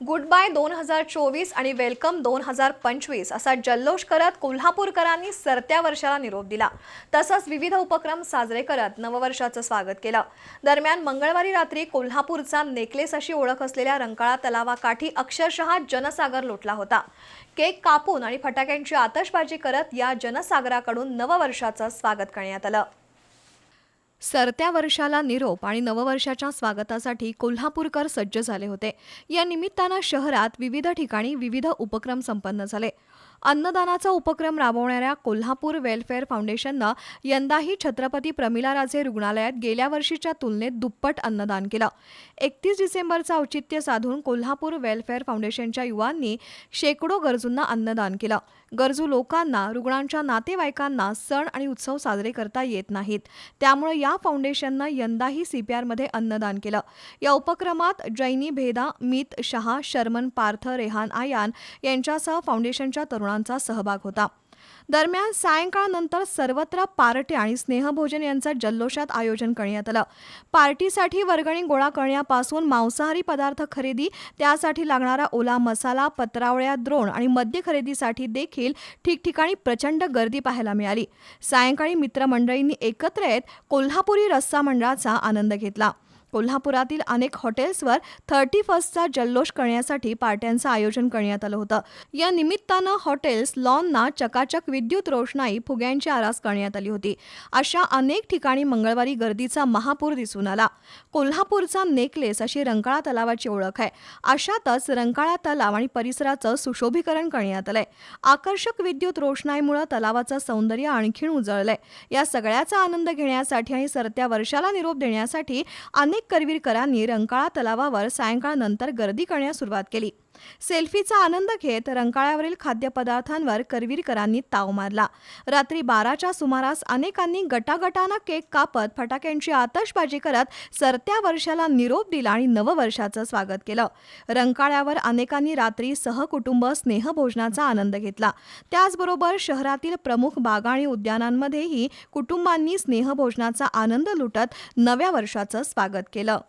Good bye दोन हजार चोवीस आणि वेलकम दोन हजार पंचवीस असा जल्लोष करत कोल्हापूरकरांनी सरत्या वर्षाला निरोप दिला. तसंच विविध उपक्रम साजरे करत नववर्षाचं स्वागत केलं. दरम्यान मंगळवारी रात्री कोल्हापूरचा नेकलेस अशी ओळख असलेल्या रंकाळा तलावाकाठी अक्षरशः जनसागर लोटला होता. केक कापून आणि फटाक्यांची आतषबाजी करत या जनसागराकडून नववर्षाचं स्वागत करण्यात आलं. सरत्या वर्षाला निरोप आणि नववर्षाच्या स्वागतासाठी कोल्हापूरकर सज्ज झाले होते. या निमित्तानं शहरात विविध ठिकाणी विविध उपक्रम संपन्न झाले. अन्नदानाचा उपक्रम राबवणाऱ्या कोल्हापूर वेलफेअर फाउंडेशननं यंदाही छत्रपती प्रमिलाराजे रुग्णालयात गेल्या वर्षीच्या तुलनेत दुप्पट अन्नदान केलं. एकतीस डिसेंबरचं औचित्य साधून कोल्हापूर वेलफेअर फाउंडेशनच्या युवांनी शेकडो गरजूंना अन्नदान केलं. गरजू लोकांना रुग्णांच्या नातेवाईकांना सण आणि उत्सव साजरे करता येत नाहीत. त्यामुळे या फाउंडेशननं यंदाही सीपीआरमध्ये अन्नदान केलं. या उपक्रमात जैनी भेदा मित शहा शर्मन पार्थ रेहान आयान यांच्यासह फाउंडेशनच्या तरुणांचा सहभाग होता. दरम्यान सायंकाळनंतर सर्वत्र पार्ट्या आणि स्नेहभोजन यांचं जल्लोषात आयोजन करण्यात आलं. पार्टीसाठी वर्गणी गोळा करण्यापासून मांसाहारी पदार्थ खरेदी त्यासाठी लागणारा ओला मसाला पत्रावळ्या द्रोण आणि मद्य खरेदीसाठी देखील ठिकठिकाणी प्रचंड गर्दी पाहायला मिळाली. सायंकाळी मित्रमंडळींनी एकत्र येत कोल्हापुरी रस्सा मंडळाचा आनंद घेतला. कोल्हापुरातील अनेक हॉटेल्सवर थर्टी फर्स्टचा जल्लोष करण्यासाठी पार्ट्यांचं आयोजन करण्यात आलं होतं. या निमित्तानं हॉटेल्स लॉनना चकाचक विद्युत रोषणाई फुग्यांची आरास करण्यात आली होती. अशा अनेक ठिकाणी मंगळवारी गर्दीचा महापूर दिसून आला. कोल्हापूरचा नेकलेस अशी रंकाळा तलावाची ओळख आहे. अशातच रंकाळा तलाव आणि परिसराचं सुशोभीकरण करण्यात आलंय. आकर्षक विद्युत रोषणाईमुळे तलावाचं सौंदर्य आणखीन उजळलंय. या सगळ्याचा आनंद घेण्यासाठी आणि सरत्या वर्षाला निरोप देण्यासाठी अनेक अनेक करवीरकरांनी रंकाळा तलावावर सायंकाळनंतर गर्दी करण्यास सुरुवात केली. सेल्फीचा आनंद घेत रंकाळ्यावरील खाद्यपदार्थांवर करवीरकरांनी ताव मारला. रात्री बाराच्या सुमारास अनेकांनी गटागटानं केक कापत फटाक्यांची आतषबाजी करत सरत्या वर्षाला निरोप दिला आणि नववर्षाचं स्वागत केलं. रंकाळ्यावर अनेकांनी रात्री सहकुटुंब स्नेहभोजनाचा आनंद घेतला. त्याचबरोबर शहरातील प्रमुख बागा आणि उद्यानांमध्येही कुटुंबांनी स्नेहभोजनाचा आनंद लुटत नव्या वर्षाचं स्वागत केलं